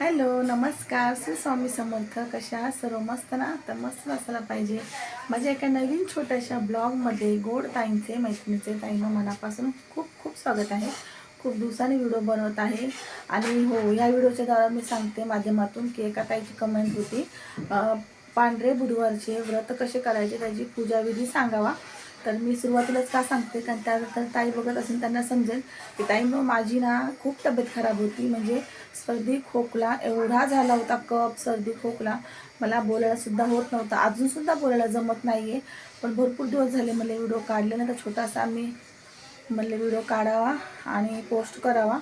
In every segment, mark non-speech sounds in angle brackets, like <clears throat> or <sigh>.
Hello नमस्कार. श्री स्वामी समर्थ. कशा सर्व मस्त ना? तर मस्त असायला पाहिजे. माझ्या एका नवीन छोट्याशा ब्लॉगमध्ये गोड ताईंचे मैत्रिणीचे ताईनं मनापासून खूप खूप स्वागत आहे. खूप दिवसांनी व्हिडिओ बनवत आहे. आणि हो या व्हिडिओच्या द्वारा मी सांगते माध्यमातून की एका ताईची कमेंट होती पांढरे बुधवारचे व्रत कसे करायचे त्याची पूजाविधी सांगावा. तर मी सुरुवातीलाच का सांगते कारण त्यानंतर ताई बघत असेल त्यांना समजेल की ताई मग माझी ना खूप तब्येत खराब होती. म्हणजे सर्दी खोकला एवढा झाला होता कप सर्दी खोकला. मला बोलायलासुद्धा होत नव्हता. अजूनसुद्धा बोलायला जमत नाही आहे पण भरपूर दिवस झाले मला व्हिडिओ काढले ना तर छोटासा मी म्हणले व्हिडिओ काढावा आणि पोस्ट करावा.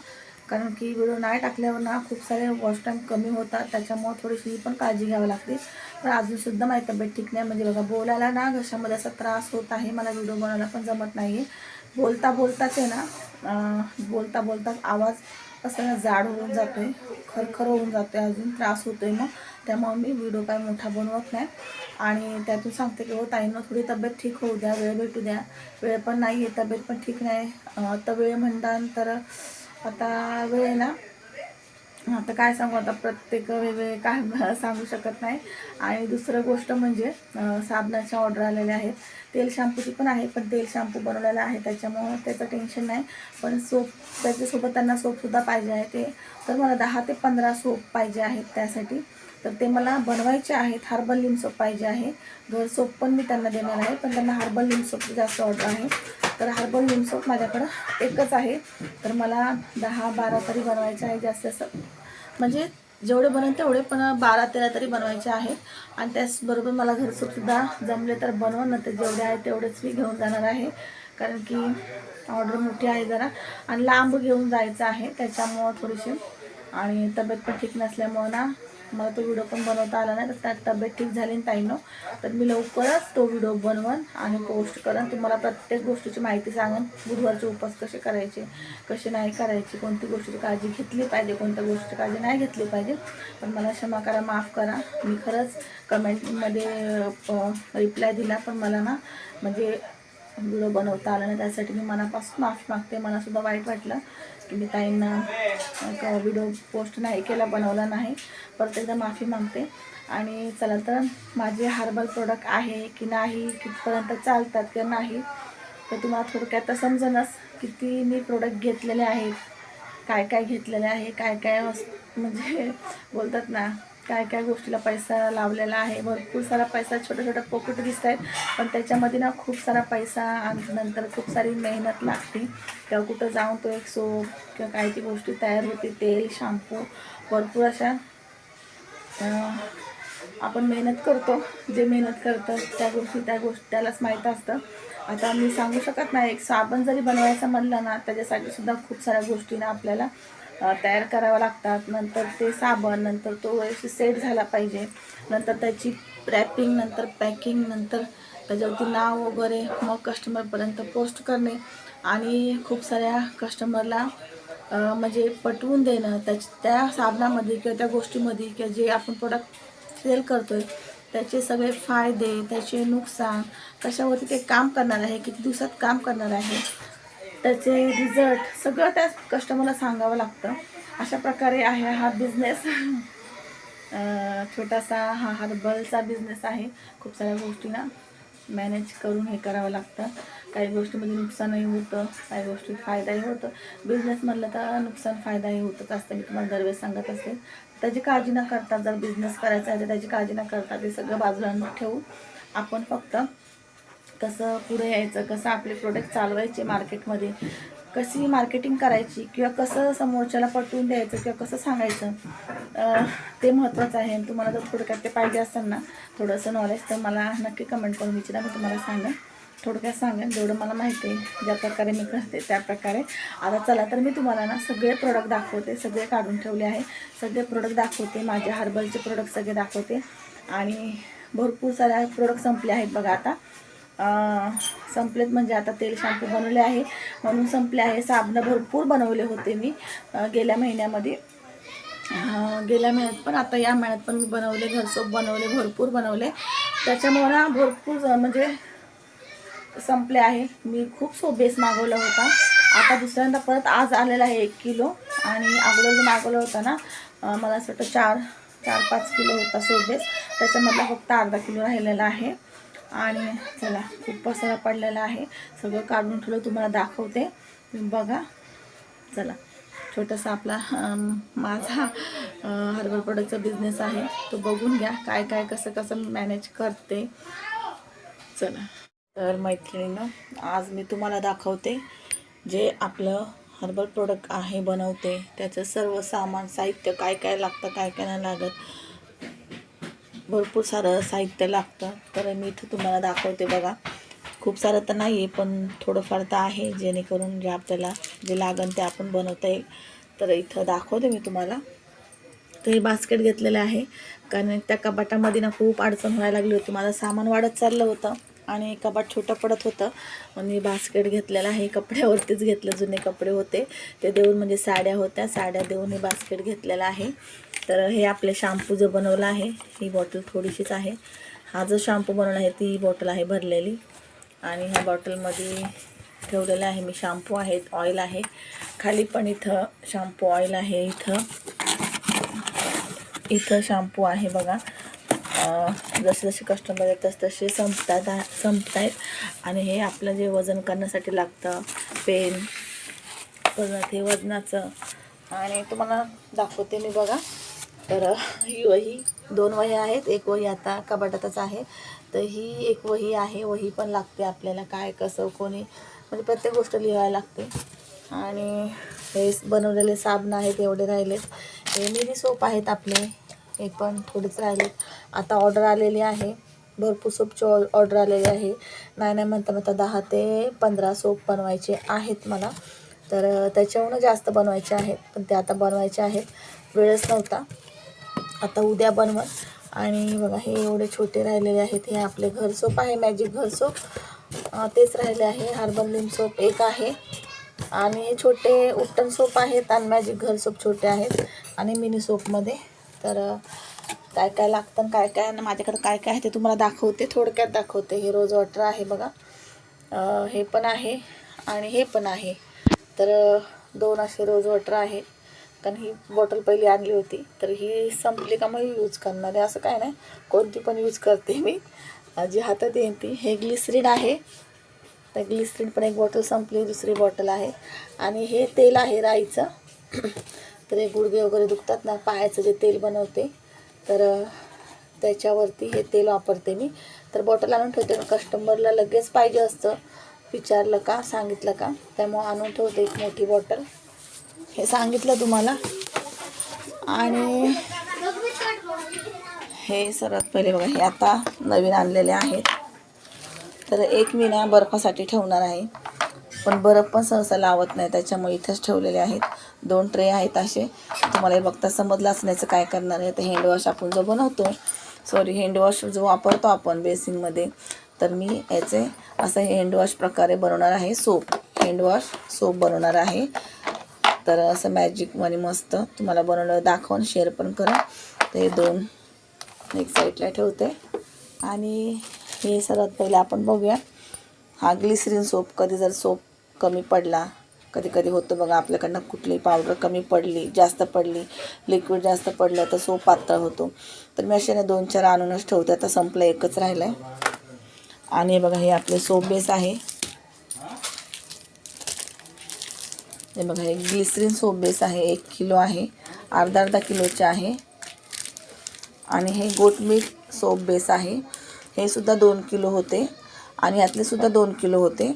कारण की व्हिडिओ नाही टाकल्यावर ना खूप सारे वॉच टाईम कमी होतात. त्याच्यामुळे थोडीशी ही पण काळजी घ्यावी लागते. पण अजूनसुद्धा माझी तब्येत ठीक नाही. म्हणजे बघा बोलायला ना घशामध्ये असा त्रास होत आहे. मला व्हिडिओ बनवायला पण जमत नाही आहे बोलता बोलताच आहे ना बोलता बोलताच आवाज असं जाड होऊन जातो आहे खरखर होऊन जातो आहे अजून त्रास होतो आहे मग. त्यामुळे मी व्हिडिओ काय मोठा बनवत नाही. आणि त्यातून सांगते की हो ताईंना थोडी तब्येत ठीक होऊ द्या वेळ भेटू द्या. वेळ पण नाही आहे तब्येत पण ठीक नाही. आता वेळ म्हणल्यानंतर आता वेळ आहे ना आता काय सांगू आता प्रत्येक वेगवेगळे काय <laughs> सांगू शकत नाही. आणि दुसरं गोष्ट म्हणजे साबणाच्या ऑर्डर आलेल्या आहेत. तेल शॅम्पूची पण आहे पण तेल शॅम्पू बनवलेला आहे. त्याच्यामुळं त्याचं टेन्शन नाही. पण सोप त्याच्यासोबत त्यांना सोपसुद्धा पाहिजे आहे ते. तर मला दहा ते पंधरा सोप पाहिजे आहेत त्यासाठी. तर ते मला बनवायचे आहेत. हर्बल लिम सोप पाहिजे आहे. घर सोप पण मी त्यांना देणार आहे पण त्यांना हर्बल लिम सोपची जास्त ऑर्डर आहे. तर हर्बल लिम सोप माझ्याकडं एकच आहे. तर मला दहा बारा तरी बनवायचे आहे जास्त असं. म्हणजे जेवढे बनवून तेवढे पण बारा तेरा तरी बनवायचे आहेत आणि त्याचबरोबर मला घरसुखसुद्धा जमले तर बनवून ना ते जेवढे आहे तेवढेच मी घेऊन जाणार आहे. कारण की ऑर्डर मोठी आहे जरा. आणि लांब घेऊन जायचं आहे त्याच्यामुळं थोडीशी. आणि तब्येत पण ठीक नसल्यामुळं ना मला तो व्हिडिओ पण बनवता आला नाही तर त्यात तब्येत ठीक झाली ताईनो. तर मी लवकरच तो व्हिडिओ बनवन आणि पोस्ट करेन तुम्हाला प्रत्येक गोष्टीची माहिती सांगेन बुधवारचे उपास कसे करायचे कसे नाही करायचे कोणती गोष्टीची काळजी घेतली पाहिजे कोणत्या गोष्टीची काळजी नाही घेतली पाहिजे. पण मला क्षमा करा माफ करा. मी खरंच कमेंटमध्ये रिप्लाय दिला पण मला ना म्हणजे व्हिडिओ बनवता आला नाही त्यासाठी मी मनापासून माफ मागते. मलासुद्धा वाईट वाटलं. की मी ताईंना व्हिडिओ पोस्ट नाही केला बनवला नाही. परत एकदा माफी मागते. आणि चला तर माझे हर्बल प्रोडक्ट आहे की नाही कितपर्यंत चालतात किंवा नाही तर तुम्हाला थोडक्यात तर समजणच किती मी प्रोडक्ट घेतलेले आहेत काय काय घेतलेले आहे काय काय म्हणजे <laughs> बोलतात ना काय काय गोष्टीला पैसा लावलेला आहे. भरपूर सारा पैसा छोट्या छोट्या पॉकेट दिसत आहेत पण त्याच्यामध्ये ना खूप सारा पैसा नंतर खूप सारी मेहनत लागते. किंवा कुठं जाऊन तो एक सोप किंवा काही ती गोष्टी तयार होते तेल शॅम्पू भरपूर अशा आपण मेहनत करतो. जे मेहनत करतं त्या गोष्टी त्या गोष्टी त्यालाच माहीत असतं. आता मी सांगू शकत नाही एक साबण जरी बनवायचं म्हणलं ना त्याच्यासाठी सुद्धा खूप साऱ्या गोष्टी ना आपल्याला तयार करावं लागतात. नंतर ते साबण नंतर तो व्यवस्थित सेट झाला पाहिजे. नंतर त्याची रॅपिंग नंतर पॅकिंग नंतर त्याच्यावरती नाव वगैरे मग कस्टमरपर्यंत पोस्ट करणे आणि खूप साऱ्या कस्टमरला म्हणजे पटवून देणं त्याच त्या साबणामध्ये किंवा त्या गोष्टीमध्ये किंवा जे आपण प्रोडक्ट सेल करतो आहे त्याचे सगळे फायदे त्याचे नुकसान कशावरती ते काम करणार आहे किती दिवसात काम करणार आहे त्याचे रिझल्ट सगळं त्या कस्टमरला सांगावं लागतं. अशा प्रकारे आहे हा बिझनेस छोटासा हा हर्बलचा बिझनेस आहे. खूप साऱ्या गोष्टींना मॅनेज करून हे करावं लागतं. काही गोष्टीमध्ये नुकसानही होतं काही गोष्टीत फायदाही होतं. बिझनेस म्हटलं तर नुकसान फायदाही होतंच असतं. मी तुम्हाला दरवेळेस सांगत असते. त्याची काळजी न करता जर बिझनेस करायचा आहे तर त्याची काळजी न करता ते सगळं बाजूला ठेवून आपण फक्त कसं पुढे यायचं कसं आपले प्रोडक्ट चालवायचे मार्केटमध्ये कशी मार्केटिंग करायची किंवा कसं समोरच्याला पटवून द्यायचं किंवा कसं सांगायचं ते महत्त्वाचं आहे. आणि तुम्हाला जर थोडक्यात ते पाहिजे असेल ना थोडंसं नॉलेज तर मला नक्की कमेंट करून विचारा. मी तुम्हाला सांगेन. थोडक्यात सांगेन. जेवढं मला माहिती आहे ज्या प्रकारे मी करते त्या प्रकारे. आता चला तर मी तुम्हाला ना सगळे प्रोडक्ट दाखवते सगळे काढून ठेवले आहे. सगळे प्रोडक्ट दाखवते. माझे हर्बलचे प्रोडक्ट सगळे दाखवते. आणि भरपूर साऱ्या प्रोडक्ट संपले आहेत बघा आता. संपलेत म्हणजे आता तेल शॅम्पू बनवले आहे. म्हणून संपले आहे. साबणं भरपूर बनवले होते मी गेल्या महिन्यामध्ये. गेल्या महिन्यात पण आता या महिन्यात पण मी बनवले घरसोप बनवले भरपूर बनवले. त्याच्यामुळं ना भरपूर म्हणजे संपले आहे. मी खूप सो बेस मागवला होता. आता दुसऱ्यांदा परत आज आलेला आहे एक किलो. आणि अगोदर जो मागवला होता ना मला असं वाटतं चार चार पाच किलो होता सोबेस त्याच्यामधला फक्त अर्धा किलो राहिलेला आहे. आणि चला खूप पसारा पडलेला आहे. सगळं काढून ठेवलं तुम्हाला दाखवते. तुम्ही बघा. चला. छोटासा आपला माझा हर्बल प्रोडक्टचा बिझनेस आहे. तो बघून घ्या काय काय कसं कसं मॅनेज करते. चला. तर मैत्रिणीनं आज मी तुम्हाला दाखवते जे आपलं हर्बल प्रोडक्ट आहे बनवते. त्याचं सर्व सामान साहित्य काय काय लागतं काय काय नाही लागत. भरपूर सारं साहित्य लागतं. तर मी इथं तुम्हाला दाखवते बघा. खूप सारं तर नाही आहे पण थोडंफार तर आहे जेणेकरून जे आपल्याला जे लागन ते आपण बनवता येईल. तर इथं दाखवते मी तुम्हाला. तर हे बास्केट घेतलेलं आहे. कारण त्या कपाटामध्ये ना खूप अडचण व्हायला लागली होती. माझं सामान वाढत चाललं होतं आणि कपाट छोटं पडत होतं. म्हणून मी बास्केट घेतलेलं आहे. कपड्यावरतीच घेतलं. जुने कपडे होते. ते देऊन म्हणजे साड्या होत्या. साड्या देऊन हे बास्केट घेतलेलं आहे. तर हे आपले शॅम्पू जो बनवला आहे ही बॉटल थोडीशीच आहे. हा जो शॅम्पू बनवला आहे ती बॉटल आहे भरलेली. आणि ह्या बॉटलमध्ये ठेवलेलं आहे मी शॅम्पू आहेत ऑइल आहे. खाली पण इथं शॅम्पू ऑइल आहे इथं. इथं शॅम्पू आहे बघा. जसे जसे कस्टमर येतात तसे तसे संपतात संपत आहेत आणि हे आपलं जे वजन करण्यासाठी लागतं पेन परत हे वजनाचं. आणि तुम्हाला दाखवते मी बघा. तर ही वही दोन वही आहेत. एक वही आता कपाटातच आहे. तर ही एक वही आहे. वही पण लागते आपल्याला काय कसं कोणी म्हणजे प्रत्येक गोष्ट लिहायला लागते. आणि हे बनवलेले साबण आहेत एवढे राहिलेत हे मिनी सोप आहेत आपले. हे पण थोडेच राहिलेत आता ऑर्डर आलेली आहे. भरपूर सोपची ऑ ऑर्डर आलेली आहे. नाही नाही म्हणता म्हणता दहा ते पंधरा सोप बनवायचे आहेत मला. तर त्याच्याहून जास्त बनवायचे आहेत. पण ते आता बनवायचे आहेत. वेळच नव्हता. आता उद्या बनवत. आणि बघा हे एवढे छोटे राहिलेले आहेत. हे आपले घर सोप आहे मॅजिक घर सोप तेच राहिले आहे. हार्बल लिम सोप एक आहे. आणि हे छोटे उपटन सोप आहेत आणि मॅजिक घर सोप छोटे आहेत. आणि मिनी सोपमध्ये तर काय काय लागतं आणि काय काय आणि माझ्याकडे काय काय आहे ते तुम्हाला दाखवते. थोडक्यात दाखवते. हे रोज वॉटर आहे बघा. हे पण आहे आणि हे पण आहे. तर दोन असे रोज वॉटर आहेत. कारण ही बॉटल पहिली आणली होती. तर ही संपली का मग यूज करणार आहे असं काय नाही. कोणती पण यूज करते मी. जी हातात येईन ती. हे ग्लिसरीन आहे. तर ग्लिसरीन पण एक बॉटल संपली दुसरी बॉटल आहे. आणि हे तेल आहे राईचं. <clears throat> तर हे गुडघे वगैरे दुखतात ना पायाचं जे तेल बनवते. तर त्याच्यावरती हे तेल वापरते मी. तर बॉटल आणून ठेवते. कस्टमरला लगेच पाहिजे असतं. विचारलं का सांगितलं का? त्यामुळं आणून ठेवते एक मोठी बॉटल हे सांगितलं तुम्हाला. आणि हे सर्वात पहिले बघा हे आता नवीन आणलेले आहेत. तर एक मी ना बर्फासाठी ठेवणार आहे. पण बर्फ पण सहसा लावत नाही त्याच्यामुळे इथंच ठेवलेले आहेत. दोन ट्रे आहेत असे. तुम्हाला हे बघता समजलं असण्याचं काय करणार आहे. तर हँडवॉश आपण जो बनवतो सॉरी हँडवॉश जो वापरतो आपण बेसिनमध्ये तर मी याचे असं हँडवॉश प्रकारे बनवणार आहे सोप हँडवॉश सोप बनवणार आहे. तर असं मॅजिक मनी मस्त तुम्हाला बनवलं दाखवून शेअर पण करा तर हे दोन एक साईडला ठेवते. आणि हे सर्वात पहिले आपण बघूया. हा ग्लिसरीन सोप कधी जर सोप कमी पडला कधी कधी होतं बघा आपल्याकडनं कुठली पावडर कमी पडली जास्त पडली लिक्विड जास्त पडलं तर सोप पातळ होतो. तर मी अशाने दोन चार आणूनच ठेवते आता संपलं एकच राहिलं आहे आणि बघा हे आपले सोप बेस आहे. हे बघा हे ग्लिसरीन सोप बेस आहे एक किलो आहे अर्धा अर्धा किलोचे आहे. आणि हे गोटमीठ सोप बेस आहे. हे सुद्धा दोन किलो होते. आणि ह्यातले सुद्धा दोन किलो होते.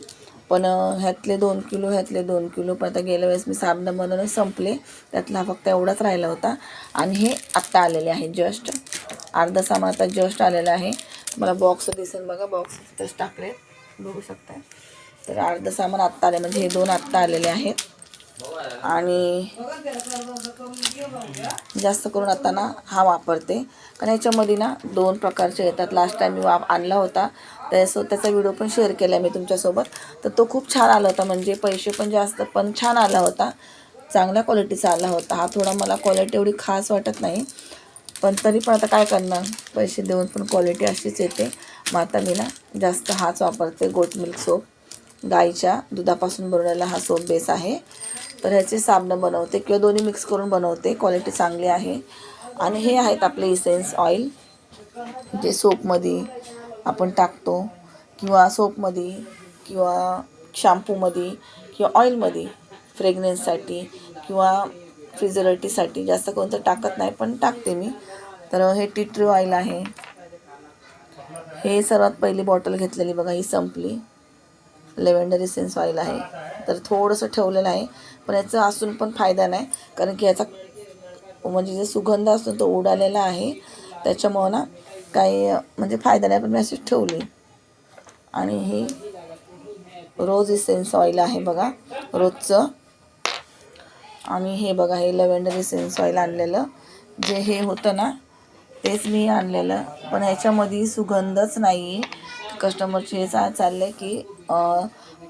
पण ह्यातले दोन किलो ह्यातले दोन किलो पण आता गेल्या वेळेस मी साबणं बनवून संपले. त्यातला फक्त एवढाच राहिला होता. आणि हे आत्ता आलेले आहे जस्ट. अर्धा सामान आता जस्ट आलेलं आहे. मला बॉक्स दिसेल बघा बॉक्स तिथंच टाकले बघू शकता तर अर्धं सामान आत्ता आले म्हणजे हे दोन आत्ता आलेले आहेत. आणि जास्त करून आता ना हा वापरते. कारण याच्यामध्ये ना दोन प्रकारचे येतात. लास्ट टाईम मी वाप आणला होता. त्यासो त्याचा व्हिडिओ पण शेअर केला मी तुमच्यासोबत. तर तो खूप छान आला होता. म्हणजे पैसे पण जास्त पण छान आला होता. चांगल्या क्वालिटीचा आला होता. हा थोडा मला क्वालिटी एवढी खास वाटत नाही. पण तरी पण आता काय करणार? पैसे देऊन पण क्वालिटी अशीच येते. मग आता मी ना जास्त हाच वापरते. गोट मिल्क सोप गाईच्या दुधापासून बनवलेला हा सोप बेस आहे. तर ह्याचे साबणं बनवते किंवा दोन्ही मिक्स करून बनवते. क्वालिटी चांगली आहे. आणि हे आहेत आपले इसेन्स ऑइल जे सोपमध्ये आपण टाकतो किंवा सोपमध्ये किंवा शॅम्पूमध्ये किंवा ऑइलमध्ये फ्रेग्रन्ससाठी किंवा फ्रिजरिटीसाठी जास्त करून तर टाकत नाही पण टाकते मी. तर हे टिट्री ऑइल आहे. हे सर्वात पहिली बॉटल घेतलेली बघा ही संपली. लेव्हेंडर इसेन्स ऑइल आहे. तर थोडंसं ठेवलेलं आहे. पण याचा असून पण फायदा नाही. कारण की याचा म्हणजे जे सुगंध असतो तो उडालेला आहे. त्याच्यामुळं ना काही म्हणजे फायदा नाही. पण मी अशी ठेवली. आणि हे रोज इसेन्स ऑइल आहे बघा. रोजचं. आणि हे बघा हे लवेंडर इसेन्स ऑइल आणलेलं. जे हे होतं ना तेच मी आणलेलं. पण ह्याच्यामध्ये सुगंधच नाही कस्टमरचे हे चा चाललं आहे की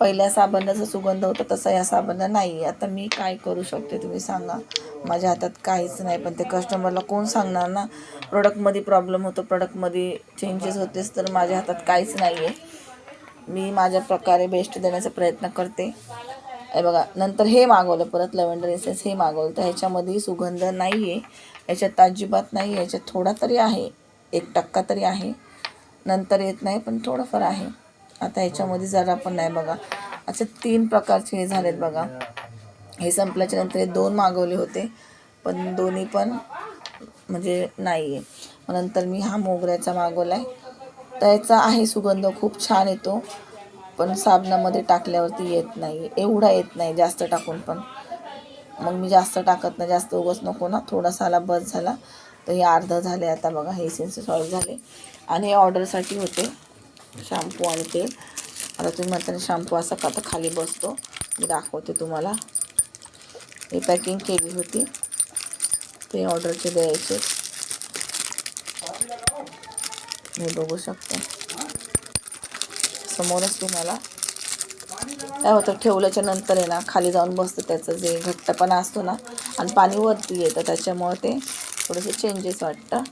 पहिल्या साबणाचा सुगंध होता तसा या साबणा नाही आहे आता मी काय करू शकते तुम्ही सांगा. माझ्या हातात काहीच नाही पण ते कस्टमरला कोण सांगणार ना? प्रोडक्टमध्ये प्रॉब्लेम होतो प्रोडक्टमध्ये चेंजेस होतेच तर माझ्या हातात काहीच नाही आहे मी माझ्या प्रकारे बेस्ट देण्याचा प्रयत्न करते. हे बघा नंतर हे मागवलं परत लव्हेंडर एसेन्स हे मागवलं तर ह्याच्यामध्ये सुगंध नाही आहे याच्यात अजिबात नाही आहे याच्यात थोडा तरी आहे. एक टक्का तरी आहे. नंतर येत नाही पण थोडंफार आहे. आता ह्याच्यामध्ये जरा पण नाही बघा. अच्छा तीन प्रकारचे हे झालेत बघा. हे संपल्याच्या नंतर हे दोन मागवले होते पण दोन्ही पण म्हणजे नाही आहे मग नंतर मी हा मोगऱ्याचा मागवला आहे तर याचा आहे सुगंध खूप छान येतो पण साबणामध्ये टाकल्यावरती येत नाही एवढा येत नाही जास्त टाकून पण. मग मी जास्त टाकत नाही जास्त उगस नको ना. थोडासा आला बस झाला. तर हे अर्धं झाले आता बघा हे सेन्सेस ऑइल झाले. आणि हे ऑर्डरसाठी होते. शॅम्पू आणि तेल. आता तुम्ही म्हणताना शॅम्पू असा का तर खाली बसतो? मी दाखवते तुम्हाला. हे पॅकिंग केली होती. ते ऑर्डरचे द्यायचे. मी बघू शकते. समोरच तुम्हाला. काय होतं ठेवल्याच्या नंतर आहे ना खाली जाऊन बसतं त्याचं जे घट्टपणा असतो ना आणि पाणी वरती येतं त्याच्यामुळे ते थोडंसं चेंजेस वाटतं.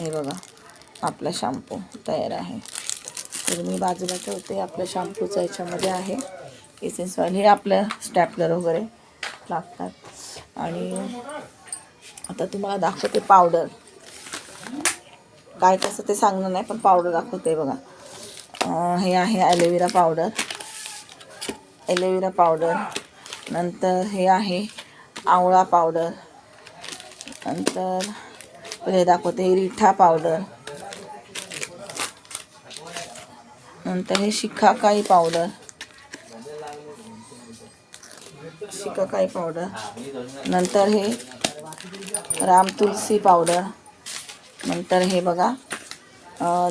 हे बघा. आपला शॅम्पू तयार आहे. तर मी बाजूला ठेवते आपल्या शॅम्पूचं याच्यामध्ये आहे. एसेन्स ऑइल हे आपलं स्टॅपलर वगैरे लागतात. आणि आता तुम्हाला दाखवते पावडर काय कसं ते सांगणार नाही पण पावडर दाखवते बघा. हे आहे ॲलोवेरा पावडर ॲलोवेरा पावडर नंतर हे आहे आवळा पावडर नंतर हे दाखवते रिठा पावडर नंतर हे शिखाकाई पावडर. शिकाकाई पावडर. नंतर हे राम तुलसी पावडर. नंतर हे बघा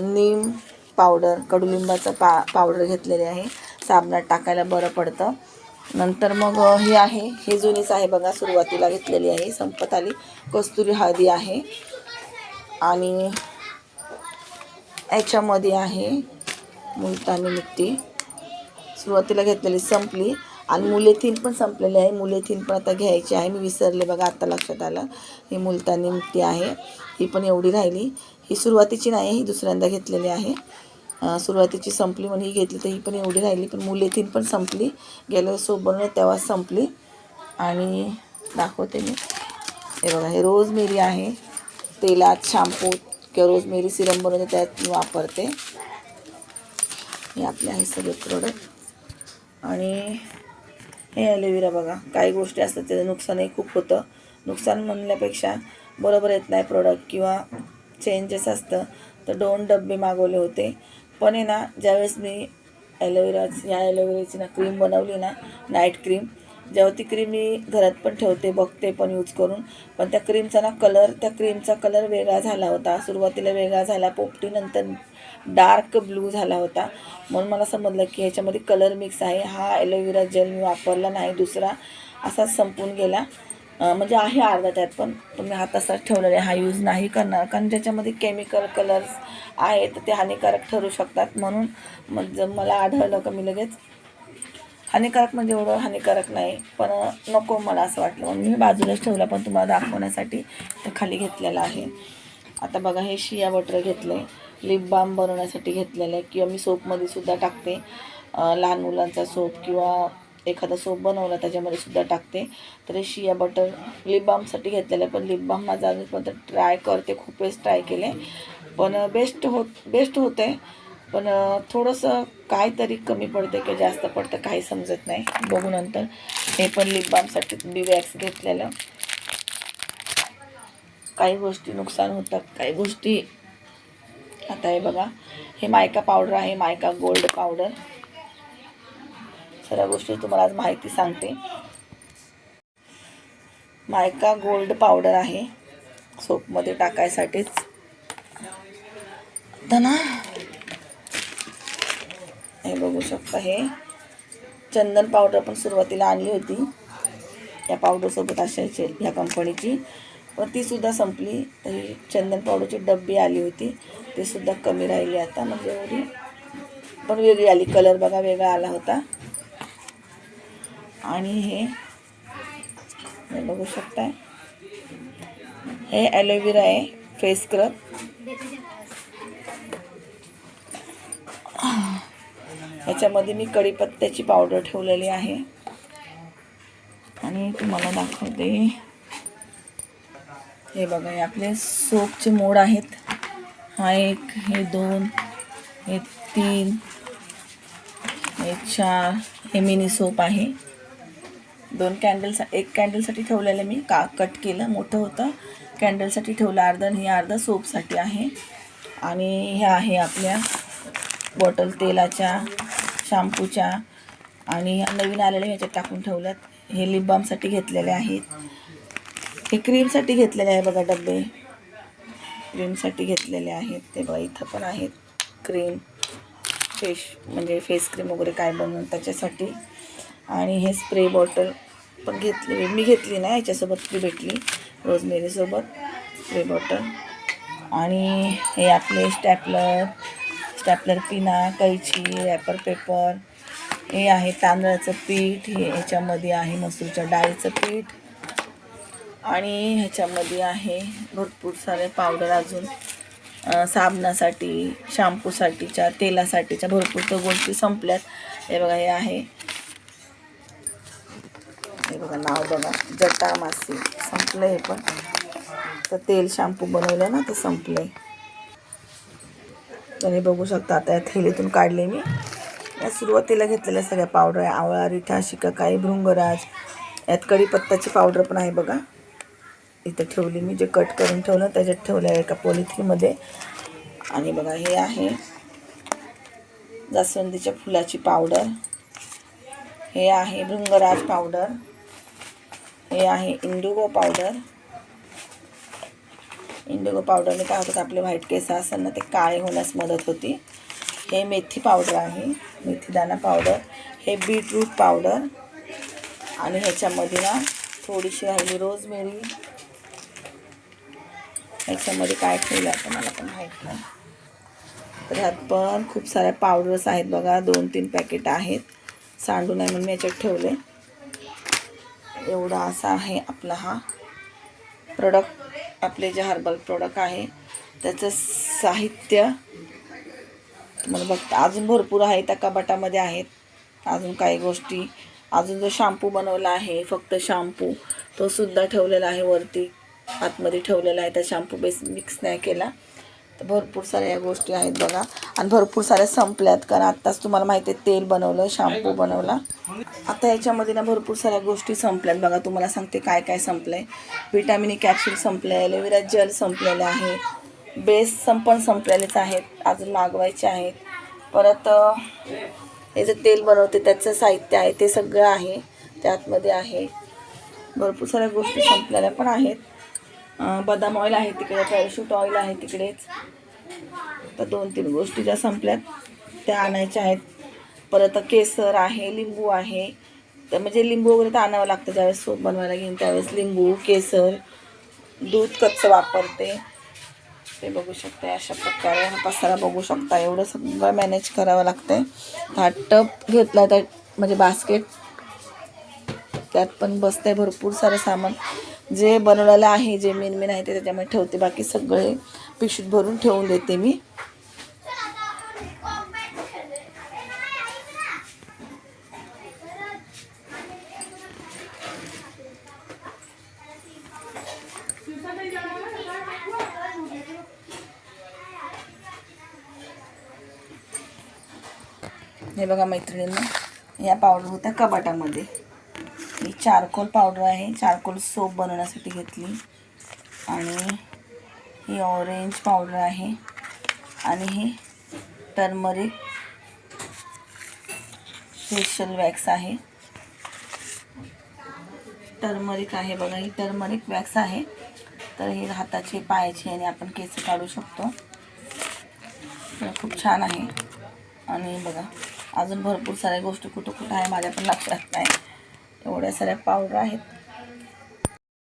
नीम पावडर कडुलिंबाचं पा पावडर घेतलेले आहे. साबणात टाकायला बरं पडतं. नंतर मग हे आहे हे जुनीच आहे बघा सुरुवातीला घेतलेली आहे. संपत आली. कस्तुरी हळदी आहे. आणि याच्यामध्ये आहे मुलतानी मिट्टी. सुरुवातीला घेतलेली संपली आणि मुलेथीन पण संपलेली आहे. मुलेथीन पण आता घ्यायची आहे. मी विसरले बघा आता लक्षात आलं. ही मुलतानी मिट्टी आहे. ही पण एवढी राहिली. ही सुरुवातीची नाही ही दुसऱ्यांदा घेतलेली आहे. सुरुवातीची संपली म्हणून ही घेतली तर ही पण एवढी राहिली. पण मुलेथीन पण संपली. गेल्या सोबत तेव्हा संपली. आणि दाखवते मी. हे बघा हे रोजमेरी आहे. तेलात शॅम्पू किंवा रोजमेरी सिरम बनवते त्यात मी वापरते. हे आपले आहे सगळे प्रोडक्ट आणि हे ॲलोवेरा बघा काही गोष्टी असतात त्याचं नुकसानही खूप होतं. नुकसान म्हणल्यापेक्षा बरोबर येत नाही प्रोडक्ट किंवा चेंजेस असतं तर दोन डबे मागवले होते. पण आहे ना ज्यावेळेस मी ॲलोवेरा या ॲलोवेराची ना क्रीम बनवली ना नाईट क्रीम जेव्हा ती क्रीम मी घरात पण ठेवते बघते पण यूज करून. पण त्या क्रीमचा ना कलर त्या क्रीमचा कलर वेगळा झाला होता. सुरुवातीला वेगळा झाला पोपटीनंतर डार्क ब्लू झाला होता. म्हणून मला समजलं की ह्याच्यामध्ये कलर मिक्स आहे. हा ॲलोवेरा जेल मी वापरला नाही दुसरा असाच संपून गेला. म्हणजे आहे अर्धा त्यात पण तुम्ही हा तसाच ठेवलेला आहे. हा यूज नाही करणार. कारण ज्याच्यामध्ये केमिकल कलर्स आहेत ते हानिकारक ठरू शकतात. म्हणून मग जर मला आढळलं का मी लगेच हानिकारक म्हणजे एवढं हानिकारक नाही पण नको मला असं वाटलं. म्हणून मी बाजूलाच ठेवला पण तुम्हाला दाखवण्यासाठी तर खाली घेतलेला आहे. आता बघा हे शिया बटर घेतलं आहे लिप बाम बनवण्यासाठी घेतलेलं आहे किंवा मी सोपमध्ये सुद्धा टाकते. लहान मुलांचा सोप किंवा एखादा सोप बनवला त्याच्यामध्ये सुद्धा टाकते. तर हे शिया बटर लिप बामसाठी घेतलेलं आहे पण लिप बाम माझा अजूनपर्यंत ट्राय करते खूप वेळेस ट्राय केले पण बेस्ट होत बेस्ट होते पण थोडंसं काहीतरी कमी पडतं की जास्त पडतं काही समजत नाही. बघू नंतर. हे पण लिप बामसाठी बी वॅक्स घेतलेलं. काही गोष्टी नुकसान होतात काही गोष्टी. आता हे बघा. हे मायका पावडर आहे मायका गोल्ड पावडर सर्व गोष्टी तुम्हाला आज माहिती सांगते. मायका गोल्ड पावडर आहे. सोपमध्ये टाकायसाठीच. आता ना बघू शकता हे. चंदन पावडर पण सुरुवातीला आणली होती. या पावडरसोबत असायची ह्या कंपनीची पण तीसुद्धा संपली. तरी चंदन पावडरची डब्बी आली होती. तीसुद्धा कमी राहिली आता. म्हणजे एवढी पण वेगळी आली. कलर बघा वेगळा आला होता. आणि हे हे बघू शकताय. हे ॲलोवेरा आहे. फेस स्क्रब ह्याच्यामध्ये मी कढीपत्त्याची पावडर ठेवलेली आहे. आणि तुम्हाला दाखवते. हे बघा हे आपले सोपचे मोड आहेत. हा एक हे दोन हे तीन हे चार हे मिनी सोप आहे. दोन कॅन्डल्स एक कॅन्डलसाठी ठेवलेलं मी का कट केलं मोठं होतं. कॅन्डलसाठी ठेवलं अर्धं आणि हे अर्धं सोपसाठी आहे. आणि हे आहे आपल्या बॉटल तेलाच्या शाम्पूच्या आणि ह्या नवीन आलेल्या ह्याच्यात टाकून ठेवल्यात. हे लिप बामसाठी घेतलेले आहेत. हे क्रीमसाठी घेतलेले आहे बघा डबे क्रीमसाठी घेतलेले आहेत. ते बघा इथं पण आहेत. क्रीम फेश म्हणजे फेस क्रीम वगैरे काय बनवून त्याच्यासाठी. आणि हे स्प्रे बॉटल पण घेतली. मी घेतली नाही याच्यासोबत ती भेटली. रोजमेरीसोबत स्प्रे बॉटल आणि हे आपले स्टॅपलर स्टॅपलर पिना कैची रॅपर पेपर हे आहे तांदळाचं पीठ. हे ह्याच्यामध्ये आहे मसूरच्या डाळीचं पीठ. आणि ह्याच्यामध्ये आहे भरपूर सारे पावडर अजून. साबणासाठी शॅम्पूसाठीच्या तेलासाठीच्या भरपूर तर गोष्टी संपल्यात. हे बघा हे आहे. हे बघा नाव बघा. जटा मासे संपलं हे पण. तर तेल शॅम्पू बनवलं ना ते संपलं आहे तर हे बघू शकता आता या थैलीतून काढले मी. या सुरुवातीला घेतलेल्या सगळ्या पावडर आहे आवळा रिठा शिकाकाई भृंगराज यात कढीपत्ताची पावडर पण आहे बघा. इथं ठेवली मी जे कट करून ठेवलं त्याच्यात ठेवलं आहे एका पॉलिथिनमध्ये आणि बघा हे आहे जास्वंदीच्या फुलाची पावडर हे आहे भृंगराज पावडर हे आहे इंडुगो पावडर इंडिगो पावडरने काय होतं आपले व्हाईट केस असेल ना ते काळे होण्यास मदत होती. हे मेथी पावडर आहे मेथीदाणा पावडर हे बीटरूट पावडर आणि ह्याच्यामध्ये ना थोडीशी राहिली रोजमेरी ह्याच्यामध्ये काय ठेवलं आहे मला पण माहीत नाही. तर ह्यात पण खूप साऱ्या पावडर्स आहेत बघा दोन तीन पॅकेट आहेत. सांडू नाही म्हणून मी याच्यात ठेवले. एवढा असा आहे आपला हा प्रोडक्ट आपले जे हर्बल प्रोडक्ट आहे त्याचं साहित्य तुम्हाला बघता अजून भरपूर आहे त्या कपाटामध्ये आहेत. अजून काही गोष्टी. अजून जो शॅम्पू बनवला आहे फक्त शॅम्पू तो सुद्धा ठेवलेला आहे वरती. आतमध्ये ठेवलेला आहे त्या शॅम्पू बेस मिक्स नाही केला. तर भरपूर साऱ्या या गोष्टी आहेत बघा. आणि भरपूर साऱ्या संपल्यात कारण आत्ताच तुम्हाला माहिती आहे तेल बनवलं शॅम्पू बनवला. आता याच्यामध्ये ना भरपूर साऱ्या गोष्टी संपल्यात बघा. तुम्हाला सांगते काय काय संपलं आहे विटॅमिन ई कॅप्सूल संपलं आहे ॲलोवेरा जेल संपलेलं आहे. बेस संपण संपलेलेच आहेत. अजून मागवायचे आहेत. परत हे जे तेल बनवते त्याचं साहित्य आहे ते सगळं आहे. त्यातमध्ये आहे. भरपूर साऱ्या गोष्टी संपलेल्या पण आहेत. बदाम ऑइल आहे तिकडे पॅराशूट ऑइल आहे तिकडेच. तर दोन तीन गोष्टी ज्या संपल्यात त्या आणायच्या आहेत. परत केसर आहे लिंबू आहे. तर म्हणजे लिंबू वगैरे तर आणावं लागतं ज्यावेळेस सोप बनवायला घेईन त्यावेळेस लिंबू केसर दूध कच्चं वापरते. ते बघू शकते अशा प्रकारे. हा पसारा बघू शकता एवढं सगळं मॅनेज करावं लागतंय. हा टप घेतला तर म्हणजे बास्केट त्यात पण बसतंय भरपूर सारं सामान. जे बनवलेलं आहे जे मेन मेन आहे ते त्याच्यामध्ये ठेवते. बाकी सगळे पिशवीत भरून ठेवून देते मी. हे बघा मैत्रिणींना या पावडर होत्या कबाटामध्ये. ही चारकोल पावडर आहे. चारकोल सोप बनवण्यासाठी घेतली. आणि ही ऑरेंज पावडर आहे. आणि ही टर्मरिक फेशियल वॅक्स आहे. टर्मरिक आहे बघा. ही टर्मरिक वॅक्स आहे. तर ही हाताची पायाची आणि आपण केस काढू शकतो. तर खूप छान आहे. आणि बघा अजून भरपूर साऱ्या गोष्टी कुठं कुठं आहे माझ्या पण लक्षात नाही. एवढ्या साऱ्या पावडर आहेत